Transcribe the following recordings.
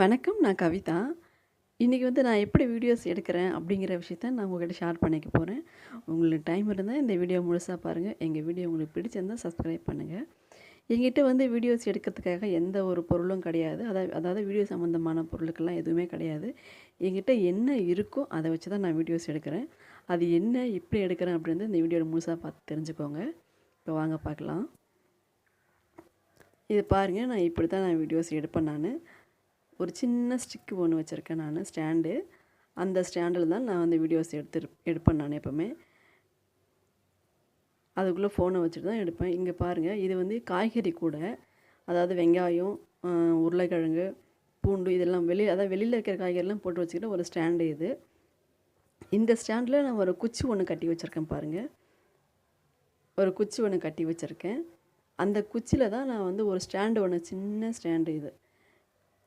வணக்கம். நான் கவிதா. இன்றைக்கி வந்து நான் எப்படி வீடியோஸ் எடுக்கிறேன் அப்படிங்கிற விஷயத்த நான் உங்ககிட்ட ஷேர் பண்ணிக்க போகிறேன் உங்களுக்கு டைம் இருந்தால் இந்த வீடியோ முழுசாக பாருங்கள் எங்கள் வீடியோ உங்களுக்கு பிடிச்சிருந்தால் சப்ஸ்கிரைப் பண்ணுங்கள் என்கிட்ட வந்து வீடியோஸ் எடுக்கிறதுக்காக எந்த ஒரு பொருளும் கிடையாது. அதாவது அதாவது வீடியோ சம்மந்தமான பொருளுக்கெல்லாம் எதுவுமே கிடையாது. எங்கிட்ட என்ன இருக்கோ அதை வச்சு தான் நான் வீடியோஸ் எடுக்கிறேன். அது என்ன, எப்படி எடுக்கிறேன் அப்படின்றது இந்த வீடியோல முழுசாக பார்த்து தெரிஞ்சுக்கோங்க. இப்போ வாங்க பார்க்கலாம். இது பாருங்கள் நான் இப்படி தான் நான் வீடியோஸ் எடுப்பேன் நான் ஒரு சின்ன ஸ்டிக்கு ஒன்று வச்சுருக்கேன் நான் ஸ்டாண்டு. அந்த ஸ்டாண்டில் தான் நான் வந்து வீடியோஸ் எடுத்து எடுப்பேன் நான் எப்பவுமே. அதுக்குள்ளே ஃபோனை வச்சுட்டு தான் எடுப்பேன். இங்கே பாருங்கள் இது வந்து காய்கறி கூடை. அதாவது வெங்காயம், உருளைக்கிழங்கு, பூண்டு இதெல்லாம் வெளி அதாவது வெளியில் இருக்கிற காய்கறிலாம் போட்டு வச்சுக்கிட்ட ஒரு ஸ்டாண்டு இது. இந்த ஸ்டாண்டில் நான் ஒரு குச்சி ஒன்று கட்டி வச்சுருக்கேன் பாருங்கள் ஒரு குச்சி ஒன்று கட்டி வச்சுருக்கேன் அந்த குச்சியில் தான் நான் வந்து ஒரு ஸ்டாண்டு ஒன்று சின்ன ஸ்டாண்டு இது.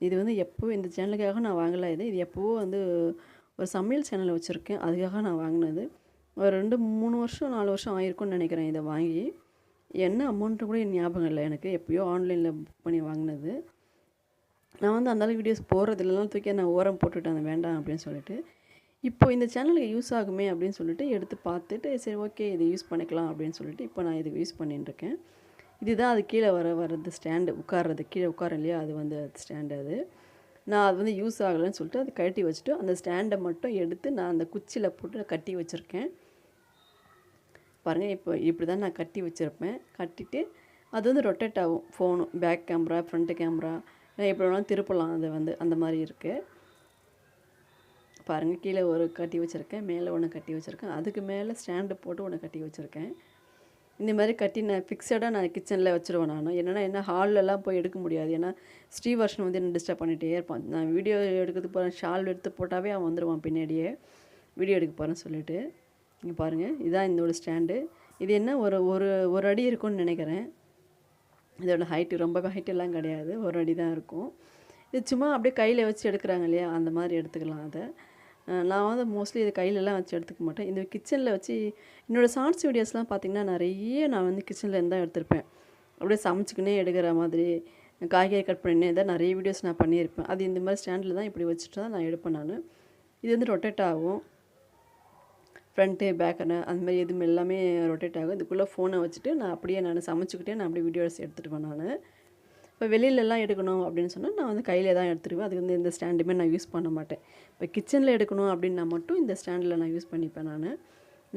இது வந்து எப்போவும் இந்த சேனலுக்காக நான் வாங்கல இது. இது எப்போவோ வந்து ஒரு சமையல் சேனல் வச்சுருக்கேன் அதுக்காக நான் வாங்கினது ஒரு 2, 3 வருஷம், நாலு வருஷம் ஆயிருக்கும்னு நினைக்கிறேன் இதை வாங்கி. என்ன அமௌண்ட்டு கூட ஞாபகம் இல்லை எனக்கு. எப்போயோ ஆன்லைனில் புக் பண்ணி வாங்கினது நான் வந்து அந்த அளவுக்கு வீடியோஸ் போடுறதில்ல. தூக்கி நான் ஓரம் போட்டுவிட்டேன் வேண்டாம் அப்படின்னு சொல்லிட்டு. இப்போ இந்த சேனலுக்கு யூஸ் ஆகுமே அப்படின்னு சொல்லிட்டு எடுத்து பார்த்துட்டு, சரி ஓகே இதை யூஸ் பண்ணிக்கலாம் அப்படின்னு சொல்லிட்டு இப்போ நான் இதுக்கு யூஸ் பண்ணிட்டுருக்கேன். இதுதான் அது கீழே வர வரது ஸ்டாண்டு. உட்கார்றது கீழே உட்காரும் இல்லையா? அது வந்து ஸ்டாண்டு அது. நான் அது வந்து யூஸ் ஆகலைன்னு சொல்லிட்டு அதை கட்டி வச்சுட்டு, அந்த ஸ்டாண்டை மட்டும் எடுத்து நான் அந்த குச்சியில் போட்டு கட்டி வச்சுருக்கேன் பாருங்கள் இப்போ இப்படி தான் நான் கட்டி வச்சுருப்பேன் கட்டிட்டு அது வந்து ரொட்டேட் ஆகும். Phone back camera, front camera எப்படி வேணாலும் திருப்பலாம் அது வந்து. அந்த மாதிரி இருக்குது பாருங்கள் கீழே ஒரு கட்டி வச்சுருக்கேன் மேலே ஒன்று கட்டி வச்சுருக்கேன் அதுக்கு மேலே ஸ்டாண்டு போட்டு ஒன்று கட்டி வச்சுருக்கேன் இந்த மாதிரி கட்டி நான் நான் கிச்சனில் வச்சுருவேன் நான் என்னென்னா என்ன ஹால்லலாம் போய் எடுக்க முடியாது. ஏன்னா ஸ்ரீவர்ஷன் வந்து என்ன டிஸ்டர்ப் பண்ணிகிட்டே இருப்பான். நான் வீடியோ எடுக்கிறதுக்கு போகிறேன் ஷால் எடுத்து போட்டாவே அவன் வந்துடுவான் பின்னாடியே. வீடியோ எடுக்க போகிறேன்னு சொல்லிட்டு. இங்கே பாருங்கள் இதான் இதோட ஸ்டாண்டு. இது என்ன ஒரு ஒரு ஒரு அடி இருக்கும்னு நினைக்கிறேன் இதோட ஹைட்டு ரொம்ப ஹைட்டெல்லாம் கிடையாது. ஒரு அடி தான் இருக்கும். இது சும்மா அப்படியே கையில் வச்சு எடுக்கிறாங்க இல்லையா? அந்த மாதிரி எடுத்துக்கலாம் அதை நான் வந்து மோஸ்ட்லி இது கையிலலாம் வச்சு எடுத்துக்க மாட்டேன். இந்த கிச்சனில் வச்சு என்னோட ஷார்ட்ஸ் வீடியோஸ்லாம் பார்த்திங்கன்னா நிறைய நான் வந்து கிச்சனில் இருந்து தான் எடுத்திருப்பேன். அப்படியே சமைச்சிக்கினே எடுக்கிற மாதிரி, காய்கறி கட் பண்ணினே தான் நிறைய வீடியோஸ் நான் பண்ணியிருப்பேன். அது இந்த மாதிரி ஸ்டாண்டில் தான் இப்படி வச்சுட்டு தான் நான் எடுப்பேன் நான் இது வந்து ரொட்டேட் ஆகும். ஃப்ரண்ட்டு, பேக்கனு அந்த மாதிரி எதுவும் எல்லாமே ரொட்டேட் ஆகும். இதுக்குள்ளே ஃபோனை வச்சுட்டு நான் அப்படியே நான் சமைச்சிக்கிட்டே நான் அப்படியே வீடியோஸ் எடுத்துகிட்டு நான் இப்போ வெளியிலலாம் எடுக்கணும் அப்படின்னு சொன்னால் நான் வந்து கையிலே தான் எடுத்துருவேன். அதுக்கு வந்து எந்த ஸ்டாண்டுமே நான் யூஸ் பண்ண மாட்டேன். இப்போ கிச்சனில் எடுக்கணும் அப்படின்னா மட்டும் இந்த ஸ்டாண்டில் நான் யூஸ் பண்ணிப்பேன் நான்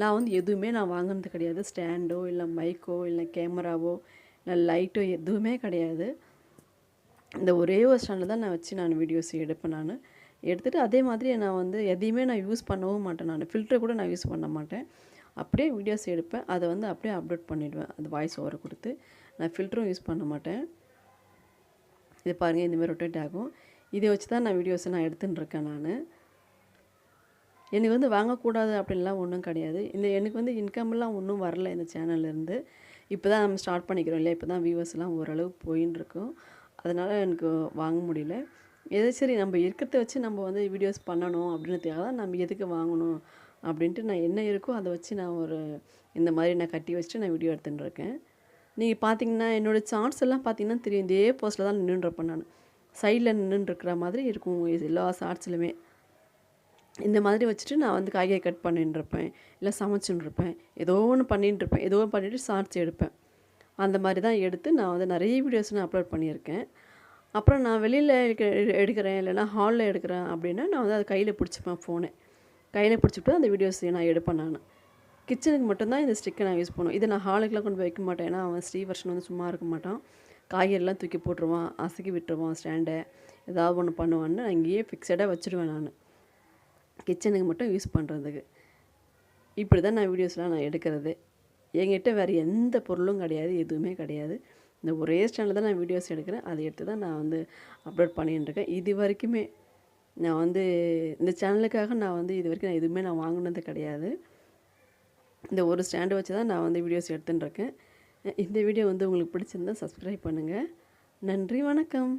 நான் வந்து எதுவுமே நான் வாங்கினது கிடையாது. ஸ்டாண்டோ, இல்லை மைக்கோ, இல்லை கேமராவோ, இல்லை லைட்டோ எதுவுமே கிடையாது. இந்த ஒரே ஒரு ஸ்டாண்டில் தான் நான் வச்சு நான் வீடியோஸ் எடுப்பேன் நான் எடுத்துட்டு அதே மாதிரி நான் வந்து எதையுமே நான் யூஸ் பண்ணவும் மாட்டேன் நான் ஃபில்ட்ரு கூட நான் யூஸ் பண்ண மாட்டேன். அப்படியே வீடியோஸ் எடுப்பேன். அதை வந்து அப்படியே அப்லோட் பண்ணிவிடுவேன் அது வாய்ஸ் ஓவரை கொடுத்து நான் ஃபில்டரும் யூஸ் பண்ண மாட்டேன். இது பாருங்கள் இந்தமாதிரி ரொட்டேட் ஆகும். இதை வச்சு தான் நான் வீடியோஸை நான் எடுத்துன்னு இருக்கேன் நான் எனக்கு வந்து வாங்கக்கூடாது அப்படின்லாம் ஒன்றும் கிடையாது. இந்த எனக்கு வந்து இன்கம்லாம் ஒன்றும் வரல இந்த சேனல்லேருந்து இப்போ தான் நம்ம ஸ்டார்ட் பண்ணிக்கிறோம் இல்லையா? இப்போ தான் வியூவர்ஸ்லாம் ஓரளவு போயின்னு இருக்கும். அதனால் எனக்கு வாங்க முடியல. எது சரி நம்ம இருக்கிறத வச்சு நம்ம வந்து வீடியோஸ் பண்ணணும் அப்படின்றதுக்காக தான் நம்ம எதுக்கு வாங்கணும் அப்படின்ட்டு நான் என்ன இருக்கோ அதை வச்சு நான் ஒரு இந்த மாதிரி நான் கட்டி வச்சுட்டு நான் வீடியோ எடுத்துன்னு இருக்கேன். நீங்கள் பார்த்தீங்கன்னா, என்னோட சார்ட்ஸ் எல்லாம் பார்த்தீங்கன்னா தெரியும். இதே போஸ்ட்டில் தான் நின்றுருப்பேன் நான் சைடில் நின்றுருக்கிற இருக்கிற மாதிரி இருக்கும் எல்லா சார்ட்ஸ்லையுமே இந்த மாதிரி வச்சுட்டு நான் வந்து காய்கறி கட் பண்ணின்னு இருப்பேன். இல்ல சமைச்சுன்னு இருப்பேன். ஏதோ ஒன்று பண்ணிட்டு இருப்பேன். ஏதோ ஒன்று பண்ணிவிட்டு ஷார்ட்ஸ் எடுப்பேன். அந்த மாதிரி தான் எடுத்து நான் வந்து நிறைய வீடியோஸ் நான் அப்லோட் பண்ணியிருக்கேன். அப்புறம் நான் வெளியில் எடுக்க எடுக்கிறேன் இல்லைனா ஹாலில் எடுக்கிறேன் அப்படின்னா, நான் வந்து அதை கையில் பிடிச்சிப்பேன் ஃபோனை கையில் பிடிச்சிட்டு அந்த வீடியோஸ் நான் எடுப்பேன் நான் கிச்சனுக்கு மட்டும்தான் இந்த ஸ்டிக்கை நான் யூஸ் பண்ணுவேன். இதை நான் ஹாலுக்குலாம் கொண்டு போய் வைக்க மாட்டேன். ஏன்னா அவன் ஸ்ரீவர்ஷன் வந்து சும்மா இருக்க மாட்டான். காய்கறிலாம் தூக்கி போட்டுருவான். அசக்கி விட்டுருவான் ஸ்டாண்டை ஏதாவது ஒன்று பண்ணுவான்னு நான் இங்கேயே ஃபிக்ஸடாக வச்சுருவேன் நான் கிச்சனுக்கு மட்டும் யூஸ் பண்ணுறதுக்கு இப்படி தான் நான் வீடியோஸ்லாம் நான் எடுக்கிறது. என்கிட்ட வேறு எந்த பொருளும் கிடையாது. எதுவுமே கிடையாது. இந்த ஒரே ஸ்டாண்டில் தான் நான் வீடியோஸ் எடுக்கிறேன். அதை எடுத்து தான் நான் வந்து அப்லோட் பண்ணிகிட்டுருக்கேன் இது வரைக்குமே நான் வந்து இந்த சேனலுக்காக நான் வந்து இது வரைக்கும் நான் எதுவுமே நான் வாங்கினது கிடையாது. இந்த ஒரு ஸ்டாண்டு வச்சு தான் நான் வந்து வீடியோஸ் எடுத்துன்னு இருக்கேன். இந்த வீடியோ வந்து உங்களுக்கு பிடிச்சிருந்தா சப்ஸ்கிரைப் பண்ணுங்கள் நன்றி, வணக்கம்.